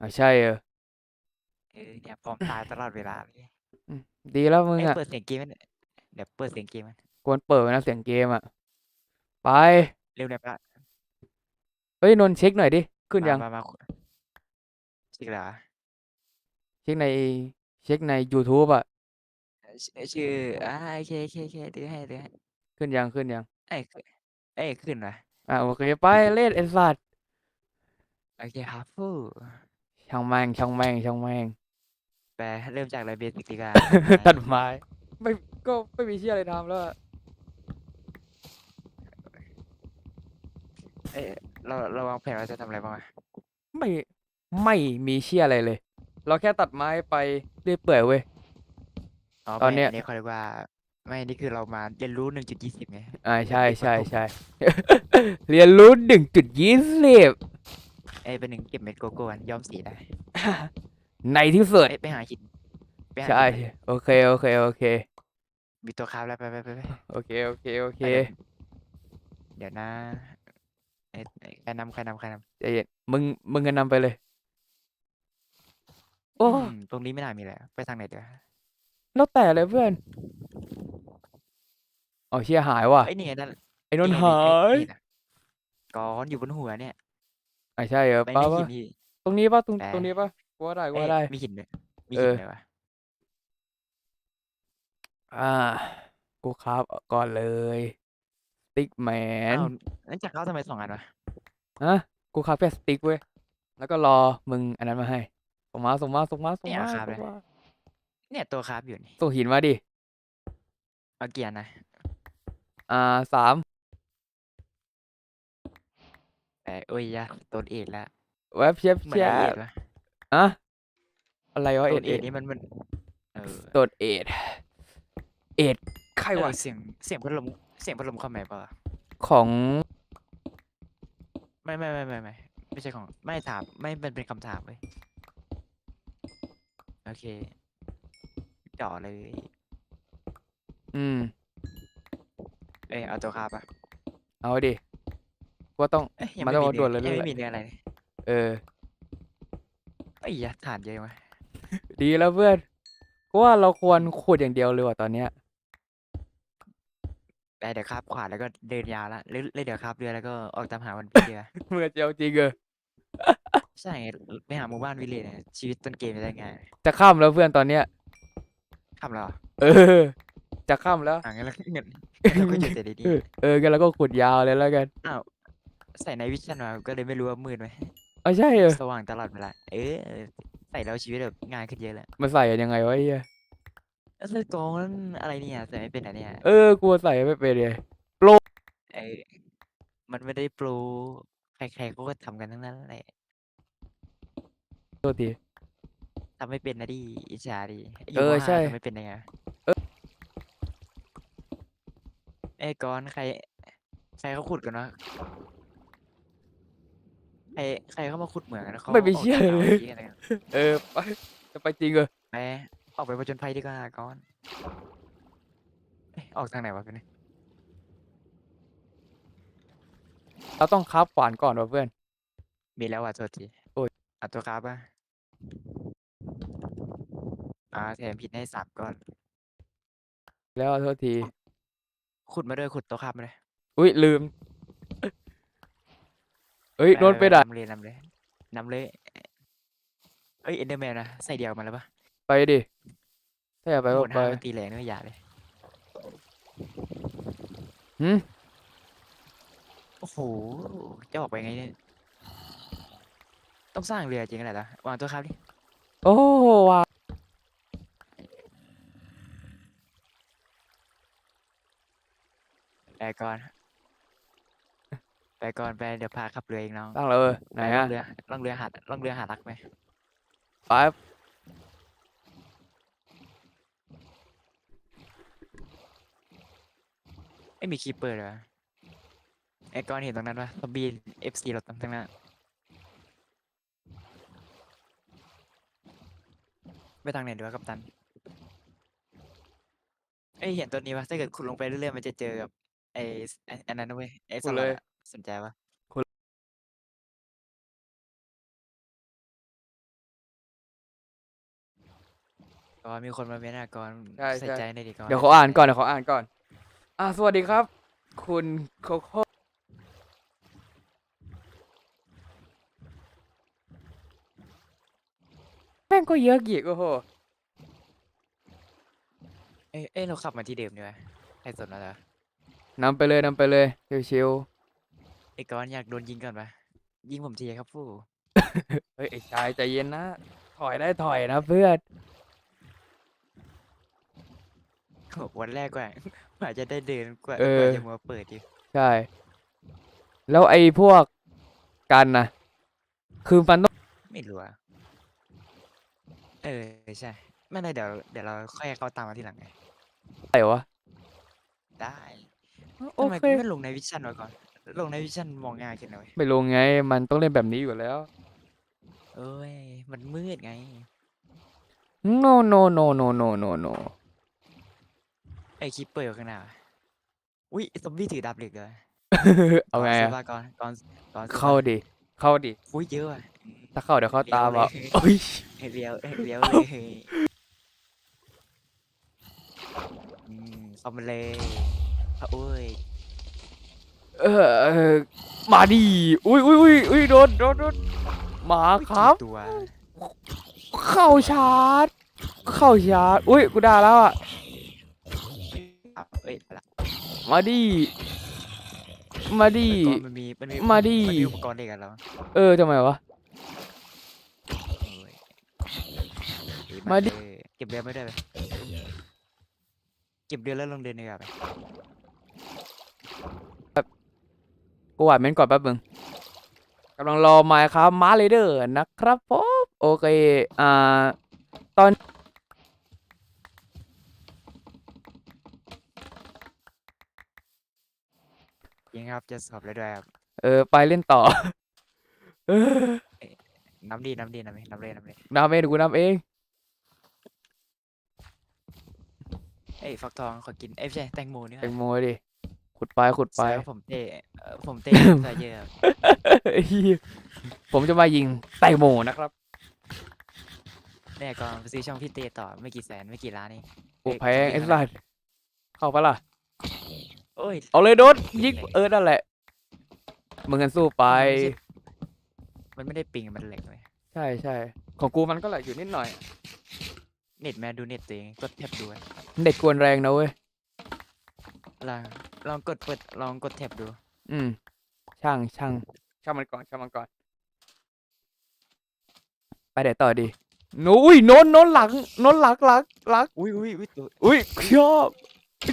อ่าใช่เออเออเนี่ยพร้อมตายตลอดเวลาเลยอืมดีแล้วมึงเอ้ยอะเปิดเสียงเกมไหมเนี่ยเดี๋ยวเปิดเสียงเกมไหมควรเปิดไว้นะเสียงเกมอะ ไป เร็วเนี่ยปะเฮ้ยนนท์เช็คหน่อยดิ ขึ้นยัง มามามาชื่ออะไรวะเช็คในเช็คใน YouTube อะ ชื่อชื่ออ่าโอเคโอเคโอเคดูให้ดูให้ขึ้นยังขึ้นยัง เอ้ยขึ้นเอ้ยขึ้นวะอะโอเคไปเล่นไอ้สัตว์ โอเคครับฟู้ ช่างแม่งช่างแม่งช่างแม่งไปเริ่มจากอะไรเบสิกดีกว่า ตัดไม้ไม่ก็ไม่มีเชี่ยอะไรทำแล้วอะเอ้ยเราเราวางแผนว่าจะทำอะไรบ้างอะไม่ไม่มีเชี่ยอะไรเลย เราแค่ตัดไม้ไปเรื่อยเปื่อยเว้ย อ๋อตอนเนี้ย ไม่นี่เขาเรียกว่า ไม่นี่คือเรามาเรียนรู้หนึ่งจุดยี่สิบไง อ่าใช่เด็กใช่ประถมใช่ เรียนรู้หนึ่งจุดยี่สิบเอ้ยเป็นหนึ่งเก็บเม็ดโกโก้อันย้อมสีได้ ในที่สุดเอ้ยไปหาหินไปหาใช่หินโอเค โอเค โอเค มีตัวคราฟแล้วไปไปไปไป โอเค โอเค โอเค ไปเลย เดี๋ยวนะเอ้ยเอ้ยใครนำใครนำใครนำใจเย็นมึง มึงกันนำไปเลย โอ้อืมตรงนี้ไม่น่ามีแล้วไปทางไหนเดี๋ยวแล้วแต่เลยเพื่อนเอาเชี่ยหายว่ะ ไอ้ยนี่ไงนั่นไอ้นนท์ไงหายนี่น่ะก้อนอยู่บนหัวเนี่ย อ่าใช่เหรอไม่ป้าไม่วะหินนี่ ตรงนี้ป่ะตรงแต่ ตรงนี้ป่ะกูว่าได้กูเอ้ยว่าได้ มีหินเลยมีเอหิอนเลยวะอ่า กูครับก่อนเลยสติ๊กแมนอ้าวนั่นจากเขาทำไมสองอันวะฮะกูครับแค่สติ๊กเว้ยแล้วก็รอมึงอันนั้นมาให้ส่งมาส่งมาส่งมาส่งเนี่ยมาครับส่เลงยมาเนี่ยตัวคราฟอยู่นี่ส่งหินมาดิเอาเกียร์นะ อ่าสาม แต่โอ้ยยะตัวเอ็ดแล้วเว็บเชฟเหมือเชนไอเอ็ฟดวะอะอะไรวะตัเอ็วดเอ็เอ็ดดนี่มันมันเออตัวเอ็ดเอ็ดใครเอวะอเสียงเสียงพัดลมเสียงพัดลมเข้าไหมเปล่าของไม่ไม่ไม่ไม่ไม่ไม่ใช่ของไม่ถามไม่เป็นเป็นคำถามเลยโอเคจ่อเลยอืม เอ้ยเอาตัวคราฟอะเอาดิ กูว่าต้องเอ้ยยังมันไม่ต้องมีเอาด่เนื้วนอเลยยังเลยไม่มีเนื้ออะไรเลยเออ ไอ้ยยะฐานเยอะวะดีแล้วเพื่อนกูว่าเราควรขุดอย่างเดียวเลยว่ะตอนเนี้ย ได้เดี๋ยวคาบขวานแล้วก็เดินยาวละหรือหรือเดี๋ยวคาบเรือแล้วก็ออกตามหาวันพีเรือ เมื่อเจ้าจริงเออใช่ไงไปหาหมู่บ้านวิลเลจเนี่ยชีวิตต้นเกมจะได้ไงจะข้ามแล้วเพื่อนตอนเนี้ย ทำเหรอเออ จะข้ามแล้ว อ่างั้นเราก็เงินเราก็จะเสร็จในเอนี้อเออกันแล้วก็ขุดยาวเลยแล้วกันอ้าว ใส่ในวิชั่นมาก็เลยไม่รู้ว่ามืดไหมเอาใช่เออสว่างตลอดเวลาเออใส่แล้วชีวิตแบบง่ายขึ้นเยอะเลยมันใส่กันยังไงวะไอ้เหี้ยแล้วเสื้อกองนั้นอะไรเนี่ยใส่ไม่เป็นอะเนี่ยเออกลัวใส่ไม่เป็นเลยเออมันไม่ได้โปรใครๆเขาก็ทำกันทั้งนั้นแหละโทษที ทำไม่เป็นนะดิอิจฉาดิอเอยู่อมห้าใช่ ทำไม่เป็นได้ไงเอ้ยก้อนใคร ใครเขาขุดกันวะใค รใครเขามาขุดเหมืองกันเขาไม่มีออกเชี่ยจากเลเขายชี้กันเลยเออไปจะไปจริงเหรอไปออกไปผจญภัยดีกว่าก้อนเอ้ยออกทางไหนวะเป็นยเราต้องคับขวานก่อนว่ะเพื่อน มีแล้วว่ะโทษทีโอ้ย เอาตัวครับป่ะอ่าแถมผิดให้สามก้อนแล้วโทษทีขุดมาด้วยขุดตัวครับมาเลยอุ้ยลืม เอ้ยไปโดนไปดัดนำเลยนำเลยนำเลยเอ้ยเอ็นเดอร์แมนนะใส่เดียวมาแล้วปะไปดิถ้าอยากไปโหก็ดไปห้ามันตีแรงด้วยอย่าเลยหืมโอ้โหจะออกไปไงเนี่ยต้องสร้างเรือจริงอะไรล่ะวางตัวครับดิโอ้ว้าวไปก่อน ไปก่อนไปเดี๋ยวพาขับเรือเองน้องตั้งแล้วเออไหนปล่อะองเรือล่องเรือหาดล่องเรือหาดรักไหมไปไม่มีคีเปอร์เลยวะไอ้ก้อนเห็นตรงนั้นปะซอมบี้เอฟซีเราตรงนั้นไปทางไหนดีวะกัปตันเอ้ยเห็นตัวนี้ปะถ้าเกิดคุณลงไปเรื่อยๆมันจะเจอกับไอ้ไอ้อันนั้นนะเว้ยไอ้สคุณลัเลดยอะ สนใจปะก่อนมีคนมาเม้นอะก่อนใช่ใส่ใช่ใจในอยดิก่อนเดี๋ยวเขาอ่านก่อนเดี๋ยวเขาอ่านก่อน อ่าสวัสดีครับ คุณโคโค่แม่งก็เยอะกี่โอ้โห เอ้ยเอ้ยเราขับมาที่เดิมดีกว่าใครสนแล้วเหรอนำไปเลยนำไปเลย ชิว ไอ้ก่อนอยากโดนยิงก่อนปะยิงผมทีครับผู้ๆเฮ้ยไอ้ชายใจเย็นนะ ถอยได้ถอยนะเพื่อนบอกวันแรกกว่ากว่าจะได้เดินกว่าเอกว่าอจะมาเปิดอยู่ใช่ แล้วไอ้พวกกันนะคือมันต้องไม่รู้อะเออใช่ไม่ได้เดี๋ยวเดี๋ยวเราค่อยเขาตามมาทีหลังไง อะไรวะ ได้โอทำไมเคไม่ลงในวิชั่นไว้ก่อน ลงในวิชั่นมองง่ายขึ้นหน่อยไม่ลงไง มันต้องเล่นแบบนี้อยู่แล้ว เอ้ย มันมืดไง no no no no no no no ไอ้คิปเปอร์อยู่ข้างหน้า อุ้ยซอมบี้ถือดาบเหล็กเลยเอาไงก่นอะซื้ปก่อนก่อนก่อนซื้อเข้าปะดิ เข้าดิ อุ้ยเยอะอะถ้าเข้าเดี๋ยวเข้าเลี้ยวตามเลยอะโอ้ยเฮ้ยเลี้ยวเฮ้ยเลี้ยวเลยอืมเข้ามาเลยอะโอ้ย เออเออมาดิอุ้ยอุ้ยอุ้ยอุ้ยโดนโดนโดนมาครับกี่ตัวเข้าชาร์จ เข้าชาร์จ อุ้ยกูได้แล้วอะ อะเอ้ยไปละมาดิ มาดิอุปกรณ์มันมีมันมีมาดิมันมีอุปกรณ์เด็กกันแล้วเออทำไมวะโอ้ยดีมาดิเลยเก็บเดือนไม่ได้ไหมเก็บเดือนแล้วลงเดือนดีกว่าไหม กูหวาดเม้นก่อนแป๊บนึงกำลังรอไมค์ครับมาเลเดอร์นะครับผมโอเค อ่า ตอนยิงครับจะสอบเลยด้วยครับเออ ไปเล่นต่อ เออน้ำดีน้ำดีน้ำดีน้ำเลยน้ำเลยนำเองเดี๋ยวกูนำเองเอ้ยฟักทองขอกินเอ้ยไม่ใช่แตงโมนี่แตงโมดิขุดไปขุดไปไปผมเตะเอ่อ ผมเตะใส่เยอะครับเหี้ยผมจะมายิงแตงโมนะครับแน่ก่อนไปซื้อช่องพี่เตะต่อไม่กี่แสนไม่กี่ล้านนี่โอ้เอ้ยแพงไอ้เท่าสัไหร่สเข้าปะล่ะโอ้ยเอาเลยโดดยิงเลยเออนั่นแหละมึงกันสู้ไป มันไม่ได้ปิงมันเหล็กเลยใช่ใช่ของกูมันก็แหละอยู่นิดหน่อย เน็ตแม่ดูเน็ตตัวเองกดแท็บดูอะเด็กกวนแรงนะเว้ยลองลองกดเปิดลองกดแท็บดู อืม ช่างช่างช่างมันก่อนช่างมันก่อน ไปเดี๋ยวต่อดีหนูอุ้ยโนนโนนหลังโนนหลักหลักหลักอุ้ยอุ้ยอุ้ยตัวอุ้ยชอบ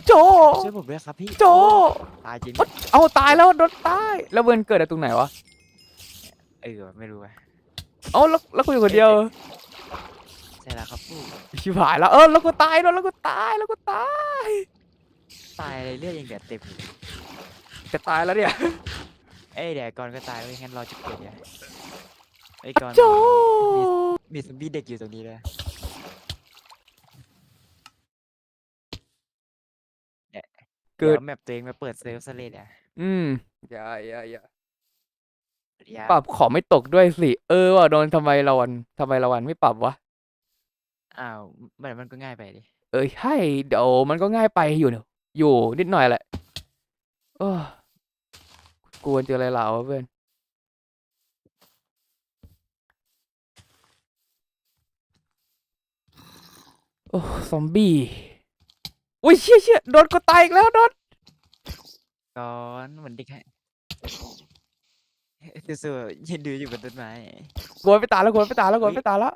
โจช่วยผมด้วยครับพี่โจตายจริงเอาตายแล้วโดนตายแล้วเวิร์นเกิดอะไรตรงไหนวะเออไม่รู้อะเอาแล้วแล้วกูอยู่คนเดียวใช่แล้วครับผู้ชิบหายแล้วเออแล้วกูตายแล้วแล้วกูตายแล้วกูตายตายอะไรเลือดยังเดือดเต็มอยู่ จะตายแล้วเนี่ยเอ้ยเดี๋ยวก่อนก็ตายเว้ยงั้นรอจุดเกิดเนี่ยไอ้ยก่อนโจมีมีซอมบี้เด็กอยู่ตรงนี้เลยเกิดดี๋ยวแมปตัวเองมาเปิดเซิร์ฟซะเลยเนี่ยอืมอย่าอย่าอย่าอย่าปรับของไม่ตกด้วยสิ เออว่ะโดนทำไมเราวันทำไมเราวันไม่ปรับวะ อ้าวมันมันก็ง่ายไปดิ เออใช่เดี๋ยวมันก็ง่ายไปอยู่เนอะอยู่นิดหน่อยแหละโอ้ กวนเจออะไรเหล่าวะเพื่อน โอ้ซอมบี้อุ้ยเชี่ยเชี่ยโดนก็ตายอีกแล้วโดนก่อนเหมือนเด็กให้สู้ๆยืนดูอยู่บนต้นไม้กวนไปตายแล้วกวนไปตายแล้วกวนไปตายแล้ว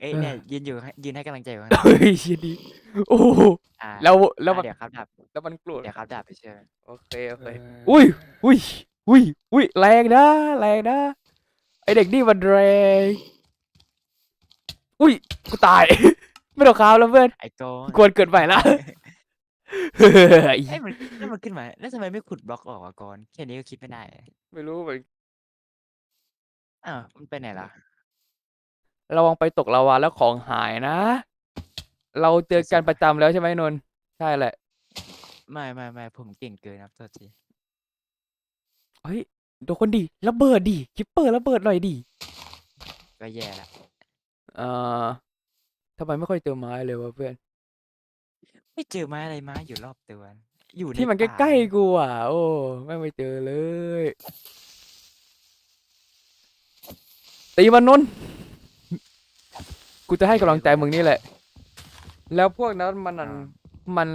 เอ้ยเออเนี่ยยืนอยู่ให้ยืนให้กำลังใจอยู่ข้างหลังเฮ้ยเชี่ยดีโอ้โหอ่าแล้วแล้วมันอะเดี๋ยวครับดับแล้วมันกลัวเดี๋ยวครับดับไปเชื่อโอเคโอเคเอออุ้ยอุ้ยอุ้ยอุ้ยแรงนะแรงนะไอเด็กนี่มันแรงอุ้ยกูตาย ไม่ต้องคาวแล้วเพื่อนไอ้ก่อนกวนเกินไปละเฮ้ยเอ้ยมันแล้วมันขึ้นมาแล้วทำไมไม่ขุดบล็อกออกอะก่อนแค่นี้ก็คิดไม่ได้ไม่รู้เหมือนอ้าวมันไปไหนล่ะ ระวังไปตกลาวาแล้วของหายนะ เราเจอกันประจำแล้วใช่ไหมนนท์ใช่แหละ ไม่ไม่ไม่ผมเก่งเกินครับโทษทีเฮ้ยโดนคนดีระเบิดดิคิปเปอร์ระเบิดหน่อยดิก็แย่ละเอ่อทำไมไม่ค่อยเจอไม้เลยวะเพื่อน ไม่เจอไม้อะไรไม้อยู่รอบตัวอยู่ในที่มันป่าใกล้ๆกูอะ โอ้ไม่งไม่เจอเลย ตีมันนน กูจะให้กำลังใจมึงนี่แหละ แล้วพวกนั้นมันนั่นมัน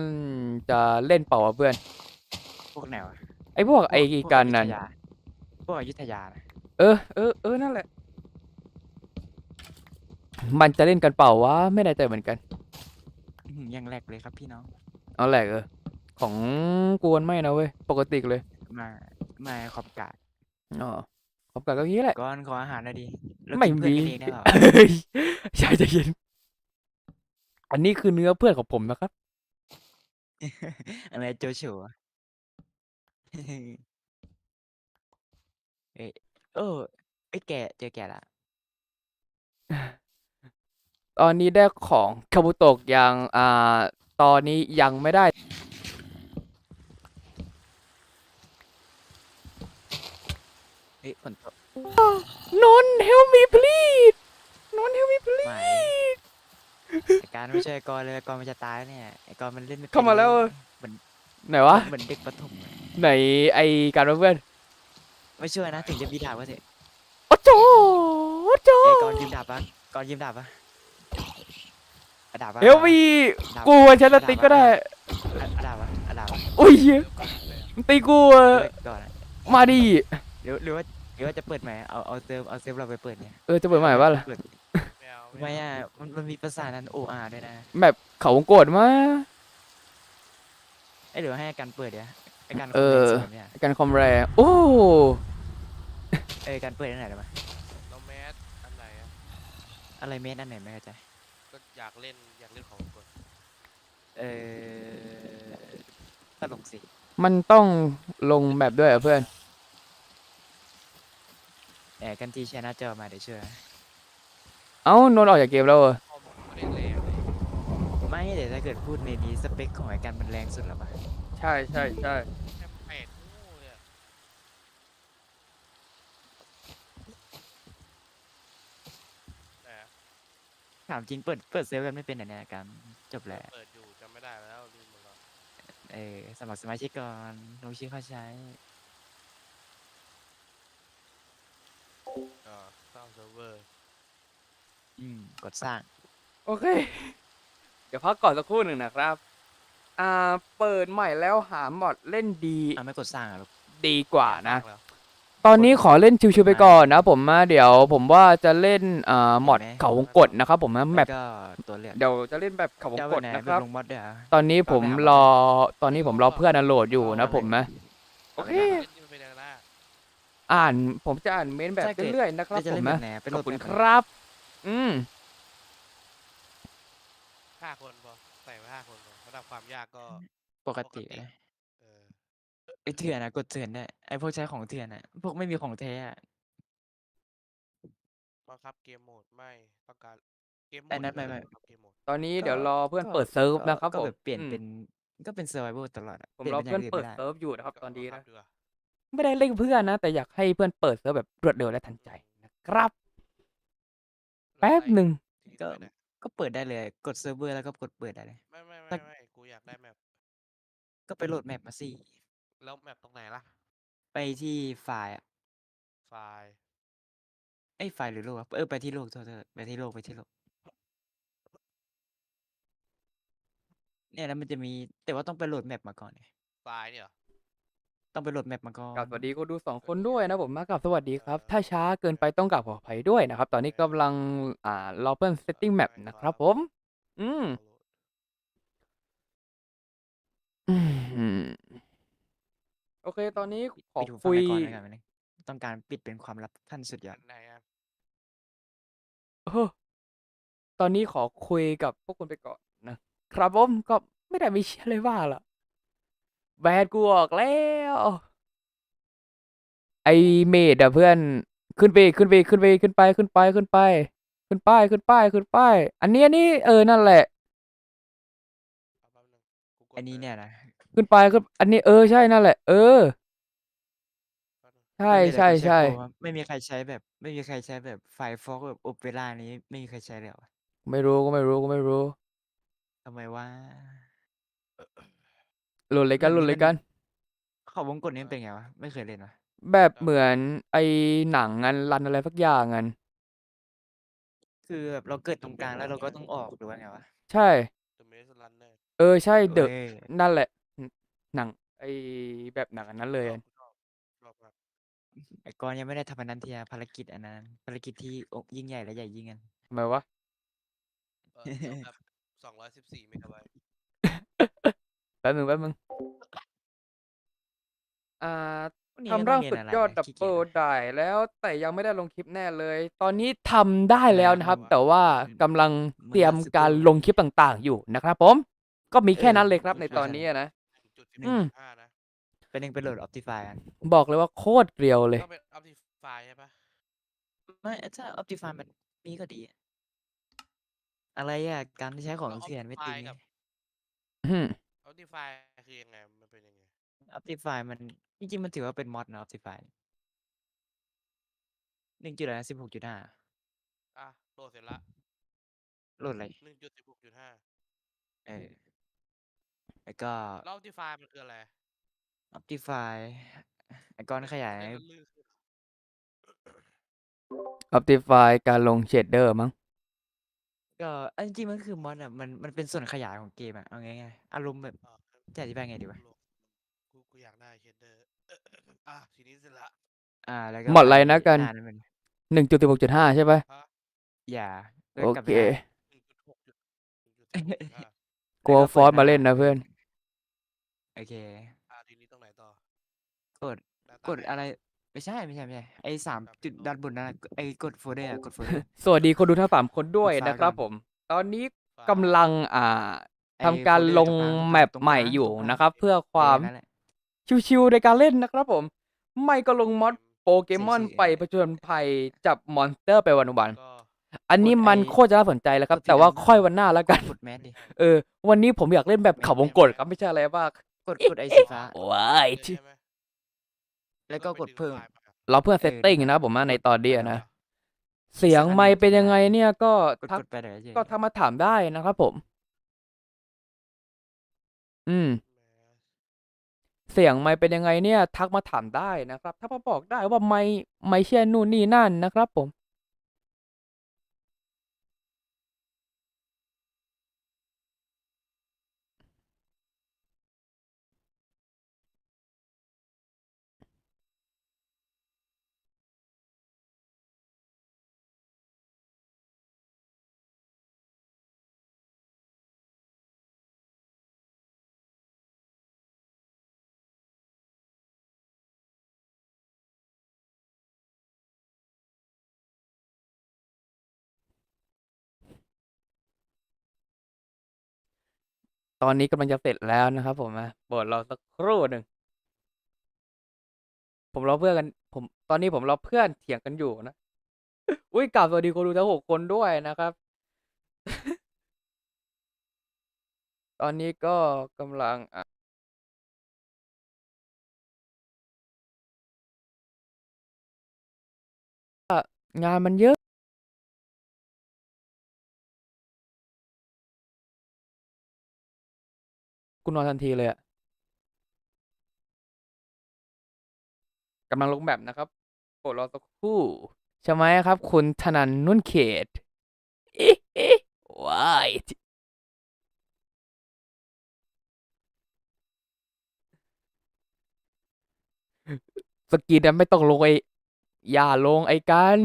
จะเล่นเป่าอะเพื่อน พวกแนวอะไอ้พวกไอ้พวพวการนั่นอยุธยาพวกอยุธยานะเออเออเออนั่นแหละ มันจะเล่นกันเปล่าวะไม่แน่ใจเหมือนกัน อื้อหือยังแรกเลยครับพี่น้อง เอาแหละเออของกวนไม่นะเว้ยปกติเลยมามาขอบกาดอ๋อ ขอบกันก็งี้แหละก่อนขออาหารหน่อยดิเราไม่กินเพื่อนมี กันเองได้เหรอเฮ้ยใช่ใจเย็น อันนี้คือเนื้อเพื่อนของผมนะครับ อะไรโจโฉอะเอ้ยเออไอ้ยแกะเจอแกะละตอนนี้ได้ของคาบุโตกยังอ่า ตอนนี้ยังไม่ได้ ฮ้ยฝนตกนน help me please นน help me ไม่ please ไอ้การไม่ใช่วยไอ้กอนเลยไอ้กอนมันจะตายแล้วเนี่ยไอ้กอนมันเล่นไม่ป็นเข้ามาแล้วยเออเหมือนไหนวะ เหมือนเด็กประถมอะไหนไอการมาเพื่อนไม่ช่วยนะถึงจะมีดาบก็เถอะโอ้โจโอ้โจไอ้ยกอนยืมดาบปะกอนยืมดาบปะเอาดาบปะ help me กูวันฉันจะติ๊กก็ได้เอาเอาดาบปะเอาดาบปะโอ้ยเหี้ยมันตีกูอะเลิกก่อนอะมาดิหรือหรือว่า หรือว่าจะเปิดใหม่เอาเอาเซิร์ฟเอาเซิร์ฟเราไปเปิดเนี่ยเออจะเปิดใหม่ป่ะล่ะเปิดไม่เอาทำไมอะมันมันมีภาษานั้นโออาด้วยนะแบบเขาวงกดมาไอ้ยเดี๋ยวให้อาการเปิดเดี๋ยวไอ้การเออคมมนต์เนี่ยการคอมแรงโอ้เอ้ยการเปิดอันไหนได้ไหมเราแมสอันไหนอะอะไรเมตรอันไหนไม่เข้าใจก็อยากเล่นอยากเล่นของกดเออตลกสิมันต้องลงแบบด้วยเหรอะเพื่อน แอบกันทีแชร์หน้าจอมาเดี๋ยวช่วยเอ้านนท์ออกจากเกมแล้วเหรอคอมเล่นแรงเลยไม่เดี๋ยวถ้าเกิดพูดในนี้สเปคของไอ้การมันแรงสุดแล้วปะใช่ใช่ใช่แค่แปดคู่เลยอะแต่ถามจริงเปิดเปิดเซิร์ฟกันไม่เป็นเหรอเนี่ยการจบแล้วเปิดอยู่จำไม่ได้แล้วลืมหมดแล้ว เออสมัครสมาชิกก่อนลงชื่อเข้าใช้ ก็สร้างเซิร์ฟเวอร์อืม กดสร้าง โอเค เดี๋ยวพักก่อนสักครู่หนึ่งนะครับ อ่า เปิดใหม่แล้วหามอดเล่นดีอะไม่กดสร้างอะลูก ดีกว่านะแล้วตอนนี้ขอเล่นชิวๆไปก่อนนะผมมาเดี๋ยวผมว่าจะเล่นอ่ามอดเห็นไหม เขาวงกดนะครับผมนะแมแล้วปก็ตัวเลือกเดี๋ยวจะเล่นแบบเขาวงจะเอากไปดไหนนะไปครับ ลงมอดด้วยเหรอ ตอนนี้ผมเอาไปหารอตอนนี้ผมรอเพื่อนโหลดอยู่นะเอาไปผมนะโอเค อ่านผมจะอ่านเมนต์แบบถ้าเกิดเรื่อยๆนะครับแล้วจะผเล่มนแบนะบไหนไปขโหลอบดคุณแบบคไหนรับ อืมห้าคนพอใส่ไว้ห้าคนพอระดับความยากก็ปกติปกตินะเออไอ้เถื่อนนะกดเถื่อนได้ไอ้พวกใช้ของเถื่อนอะพวกไม่มีของแท้อะบังคับเกมโหมดไม่ต้องการเกมโหมไอ้ดนั้นไม่เลยไม่บังคับเกมโหมดตอนนี้ก็เดี๋ยวรอเพื่อนก็เปิดเซิร์ฟก็นะครับก็ผมแบบเปลี่ยนอืมเป็นก็เป็น survival ตลอดอะผมปลี่ยรอป็เพื่อนย่างเปิดก็เซิร์ฟอยู่นะครับตอนนี้บังนะคับดีกว่า ไม่ได้เล่นกับเพื่อนนะ แต่อยากให้เพื่อนเปิดเซิร์ฟแบบรวดเร็วและทันใจนะครับ แป๊บหนึ่งที่จะไปไหนก็เปิดได้เลย กดเซิร์ฟเวอร์แล้วก็กดเปิดได้เลย ไม่ไม่ถ้าไม่ไม่กูอยากได้แมปก็ไปโหลดแมปมาสิ แล้วแมปตรงไหนล่ะ ไปที่ไฟล์อะไฟล์ไอ้ยไฟล์หรือโลกอะเออไปที่โลกโทษโทษไปที่โลกไปที่โลก เนี่ยแล้วมันจะมีแต่ว่าต้องไปโหลดแมปมาก่อนไงไฟล์เนี่ยเหรอ ต้องไปโหลดแมปมาก่อนกราบสวัสดีคนดูสองคนด้วยนะผมมากราบสวัสดีครับ ถ้าช้าเกินไปต้องกราบขออภัยด้วยนะครับ ตอนนี้กำลังอ่ารอเพื่อนเซตติ้งแมปนะครับผม อืมอืมโอเค ตอนนี้ขอปิดหูฟังคุยไว้ก่อนแล้วกันวันนี้ต้องการปิดเป็นความลับขั้นสุดยอด ไหนอะเออตอนนี้ขอคุยกับพวกคุณไปก่อนนะครับผมก็ไม่ได้มีเชื่อเลยว่าล่ะ แบดกูออกแล้ว ไอเมดอะเพื่อน ขึ้นไปอีกขึ้นไปอีกขึ้นไปอีกขึ้นไปขึ้นไปขึ้นไป ขึ้นไปขึ้นไปขึ้นไป อันนี้อันนี้เออนั่นแหละเอาแป๊บนึงกูกดอันนี้ไปเนี่ยนะขึ้นไปขึ้นอันนี้เออใช่นั่นแหละ เออแป๊บนึงใช่ไม่มีอะไรใช่ที่ใช่ โปรอะไม่มีใครใช้แบบ ไม่มีใครใช้แบบไฟฟอกแบบโอเปร่านี้ ไม่มีใครใช้เลยเหรอวะไม่รู้ก็ไม่รู้ก็ไม่รู้ ทำไมว่า โหลดเลยกันโหลดเลยกัน เขาวงกดนี้มันเป็นไงวะ ไม่เคยเล่นวะแบบเหมือนไอ้หนังงันรันอะไรสักอย่างงันคือแบบเราเกิดตรงกลางแล้วเราก็ต้องออกหรือว่าไงวะใช่ The Maze Runner เออใช่เดอะอ้ยนั่นแหละ หนัง ไอ้แบบหนังอันนั้นเลยชอะอบชอบชอบมากไอ้กอนยังไม่ได้ทำอันนั้นทีอะภารกิจอันนั้น ภารกิจที่อกยิ่งใหญ่และใหญ่ยิ่งกัน ทำไมวะ เออเดี๋ยวแบบสองร้อยสิบสี่เมกะไบต์แป๊บนึงแป๊บนึงอ่าวันนี้ทำร่างต้สุเรีดนอะไรยอดนะดับขี้เบิกีลยจวะได้แล้วแต่ยังไม่ได้ลงคลิปแน่เลย ตอนนี้ทำได้แล้วนะครับอะไรวะแต่ว่ากำลังมึงเตรียมนัดสึกการตัวลงคลิปต่างๆ อยู่นะครับผม ก็มีแค่เออนั้นเลยครับมึงในช่วยตอนกันนี้อะนะ จุดสิบอืมห้านะเป็นหนึ่งเป็นโหลดออ t ติฟายกันบอกเลยว่าโคตรเกลียวเลย ต้องเป็น Optify ใช่ปะไม่ถ้าออ t ติฟายมันมีก็ดี อะอะไรอะการใช้ของแล้วเถื่อนไม่ติง Optify กับอื ม Optify คือยังไง มันเป็นยังไงออ t ติฟายมันจริงๆมันถือว่าเป็นมอดนะออ t ติฟายหนึ่งจุดอะไรสิบหกจุดห้าอะโหลดเสร็จละโหลดอะไรหนึ่งจุดสิบหกจุดห้าเออแล้วก็แล้ว Optify มันคืออะไรออ t ติฟายไอ้กอนขยายเล่นแล้วลื่นขึ้น Optify การลงเชดเดอร์มั้ง ก็อันจริงๆมันคือมอดอะมันมันเป็นส่วนขยายของเกมอะเอาง่ายๆอารมณ์แบบอะจะอธิบายไงดีวะโหลดกูกูอยากได้เชดเดอร์อะทีนี้เสร็จละอ่าแล้วก็หมดอะไรนะกัน อ่านั่นมันหนึ่งจุดสิบหกจุดห้าใช่ปะฮะอย่าแล้วโอกลับไปเคหาหนึ่งจุดหกจุดหนึ่งจุดสิบหกจุดห้ากลัวแล้วก็ฟอร์สเปิดมาหเล่นนะเพื่อน โอเค อะทีนี้ตรงไหนต่อกด Data กดอะไร ไม่ใช่ไม่ใช่ไม่ใช่ไอ้สามครับจุดด้านบนนั่นอะไอ้กดโฟลเดอร์กดโฟลเดอร์ สวัสดีคนดูทั้งสามคนด้วยกดไฟล์นะครับก่อน ผม ตอนนี้ไฟล์กำลังอ่าไอ้ทำการโฟลเดอร์ลงตรงกลางแมปตรงใหม่กลางอยู่ตรงกลางนะครับ เพื่อคเอวาอมนั่นแหละ ชิวๆในการเล่นนะครับผม ไม่ก็ลงมอดโปเกมอนชิวๆไปผจญภัยจับมอนสเตอร์ไปวันวันก็ๆอันนี้กดมันไอ้โคตรจะน่าสนใจแล้วครับ กดสีแต่ว่าดำๆค่อยวันหน้าแล้วกัน กดแมสดิ เออ วันนี้ผมอยากเล่นแบบไม่เขาวงกตครับไม่ใช่อะไรมากกดกดไอ้สีฟ้า ว้าย ใช่ไหม แล้วก็กดเพิ่ม เราเพื่อเออเซตติ้งนั่นแหนะละผมว่าในกดตอนนี้อะไรนะวะเสียงสักอันไม่หนึ่งเป็นจำยังไม่ไงได้เนี่ยก็กดทักกดไปเดี๋ยวเฉยก็ทักมาถามได้นะครับผม อืม เสียงไม่เป็นยังไงเนี่ย ทักมาถามได้นะครับ ถ้ามาบอกได้ว่าไม่ไม่เช่นนู่นนี่นั่นนะครับผม อนนี้กำลังจะเสร็จแล้วนะครับผมนะโปรดรอสักครู่หนึ่ง ผมรอเพื่อนกัน ผม ตอนนี้ผมรอเพื่อนเถียงกันอยู่นะ อุ้ยกล่าวสวัสดีคนดูทั้งหกคนด้วยนะครับ ตอนนี้ก็กำลังอะงานมันเยอะ กูนอนทันทีเลยอะกำลังลงแบบนะครับโปรดรอสักครู่ใช่ไหมครับ คุณธนันนุ่นเขตว้ายสกีนั้นไม่ต้องลงไออย่าลงไอ้กัน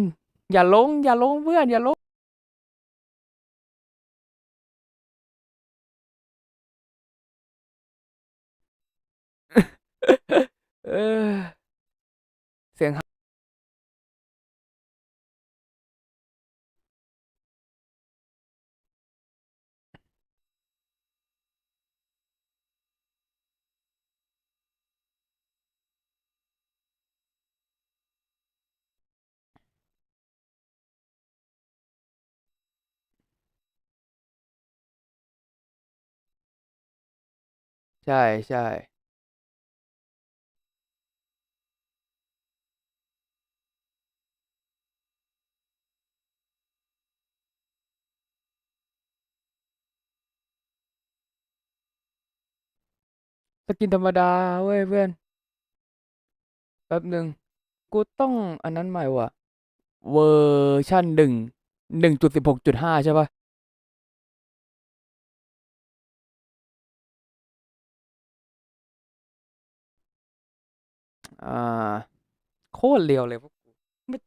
อย่าลง อย่าลงเพื่อน อย่าลง เออ เสียงหาใช่ใช่ กินธรรมดาเว้ยเพื่อนแป๊บหนึ่งกูต้องอันนั้นใหม่ว่ะ เวอร์ชันหนึ่งหนึ่งจุดสิบหกจุดห้าใช่ปะอ่า โคตรเร็วเลยพวกกูไม่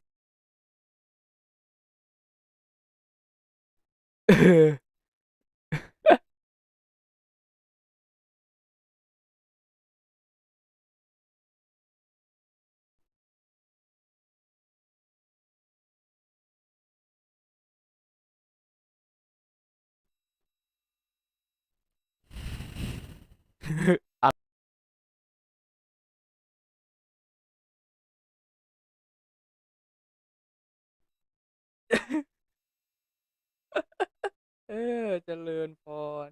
เออเออเจริญพร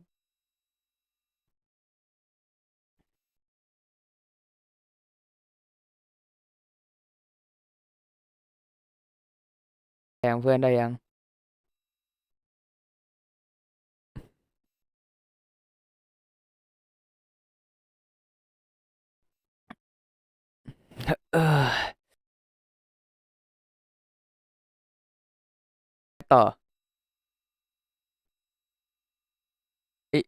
แทงเพื่อนได้ยัง ต่ออิ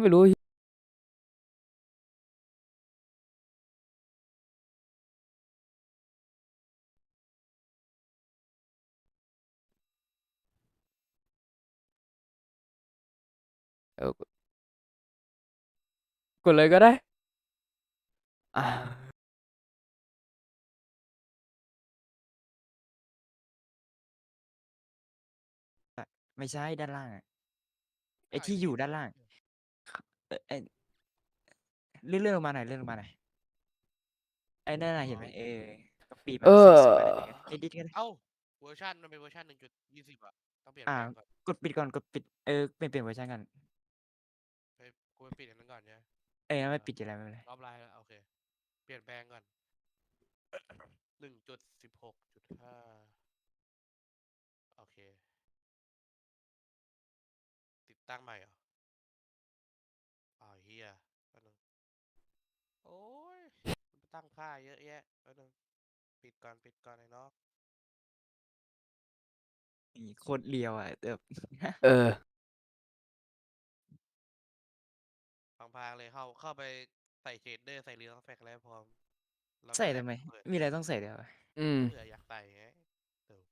ไม่รู้เออกด ได้อ่าไม่ใช่ด้านล่างอะไอ้ที่อยู่ด้านล่างเอ่อไอ้เลื่อนเลื่อนลงมาหน่อยเลื่อนลงมาหน่อยไอ้นั่นน่ะเห็นไหมเออก็ปีมาเออสวยๆอะไรอย่างเงี้ยเอ็ดิทก็ได้ เอ้าเวอร์ชันมันเป็นเวอร์ชันหนึ่งจุดยี่สิบอะต้องเปลี่ยนอ่าแปลงก่อนกดปิดก่อนกดปิดเออเปลี่ยนเปลี่ยนเวอร์ชันกันไปกูไปปิดอันนั้นก่อนเนี่ยเออไม่ปิดอยู่แล้วไม่เป็นไรรอบไลน์แล้วโอเค เปลี่ยนแปลงก่อนหนึ่งจุดสิบหกจุดห้าโอเค ติดตั้งใหม่เหรออ้าวเฮียแป๊บนึงโอ้ยมันตั้งค่าเยอะแยะแป๊บนึงปิดก่อนปิดก่อนไอ้น้องนี่โคตรเรียวอะแบบ เออ พังๆเลยเข้าเข้าไปใส่เชดเดอร์ใส่เรือแฟกแล้วพร้อมแล้วก็ใส่แลทำไม เปิดมีอะไรต้องใส่ด้วยวะอืม เผื่ออยากใส่ไงเดี๋ยว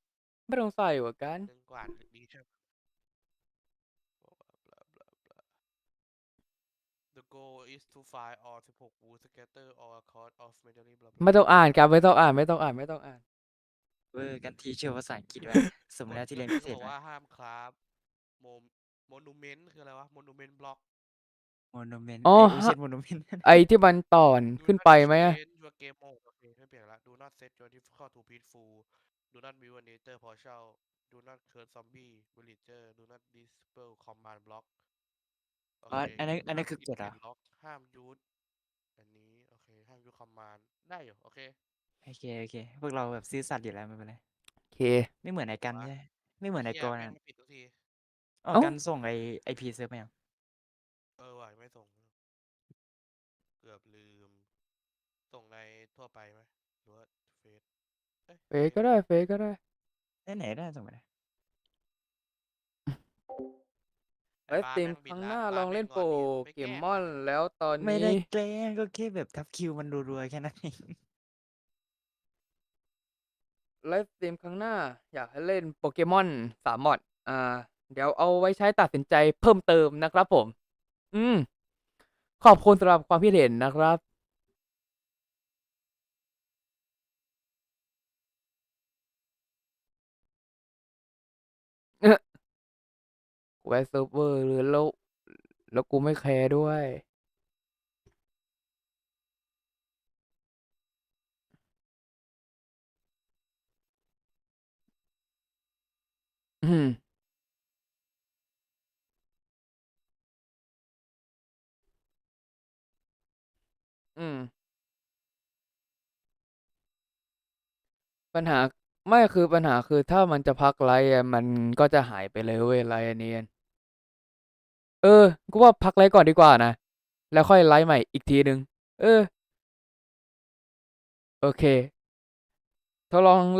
ไม่ต้องใส่หัวกันดึงกวาดดีใช่ไหม goal is to find all 16 wood scatter all across of medley blah blah ไม่ต้องอ่านกันไม่ต้องอ่านไม่ต้องอ่านไม่ต้องอ่านเวอร์กันทีเชื่อภาษาอังกฤษว่าสมกฎแล้วที่เรียนก็พิเศคืษอบอกมาว่าห้ามครับโมโมนูเมนต์คืออะไรวะโมนูเมนต์บล็อกโมโนเมนต์อ๋อไอ้ฮะเช่นโมโนเมนต์ไอที่มันต่อนขึ้นไปไหมอะ your game mode โอเคไม่เปลี่ยนละ Do not set your difficult to peaceful Do not build a nature partial Do not curse zombie villager Do not dispel command block โออ๋อเคอันนั้น Do อันนั้น not คือกฎเหรอ hit and lock ห้ามยูดอันนี้โอเคห้ามยูด command ได้อยู่โอเค โอเคโอเค พวกเราแบบซื่อสัตย์อยู่แล้วไม่เป็นไรโอเค ไม่เหมือนไอ้กันวะ ใช่ไหมไม่เหมือนไอ้เหี้กยอนแม่งอะมาปิดทุกทีอ๋อเอ้า กันส่งไอไอพีเซิร์ฟมายังเออว่ะไม่ส่ง เกือบลืม ส่งในทั่วไปไหมหรือว่าเฟซเอ้ยเฟซก็ได้เฟซก็ได้ได้ไหนได้ส่งมาเลย ไอ้ไว้บ้าสตรีมแม่งบิครั้งละหน้าบ้ลองแม่เล่นงโปงรอนอีกเกไม่มแก้มอนแล้วตอนไม่ได้นี้แกล้งก็แค่แบบทับคิวมันรัวๆแค่นั้นเองไลฟ์สตรีมครั้งหน้า อยากให้เล่นโปเกมอนสามมอดอ่า เดี๋ยวเอาไว้ใช้ตัดสินใจเพิ่มเติมนะครับผม อืม ขอบคุณสำหรับความคิดเห็นนะครับ กูไว้เซิร์ฟเวอร์เลยแล้ว แล้วกูไม่แคร์ด้วยอืมอืม ปัญหา ไม่ คือปัญหา คือถ้ามันจะพักไลฟ์อะ มันก็จะหายไปเลยเว้ย ไลฟ์อันนี้ เออ กูว่าพักไลฟ์ก่อนดีกว่านะ แล้วค่อยไลฟ์ใหม่อีกทีนึงเออ โอเค ทดลอง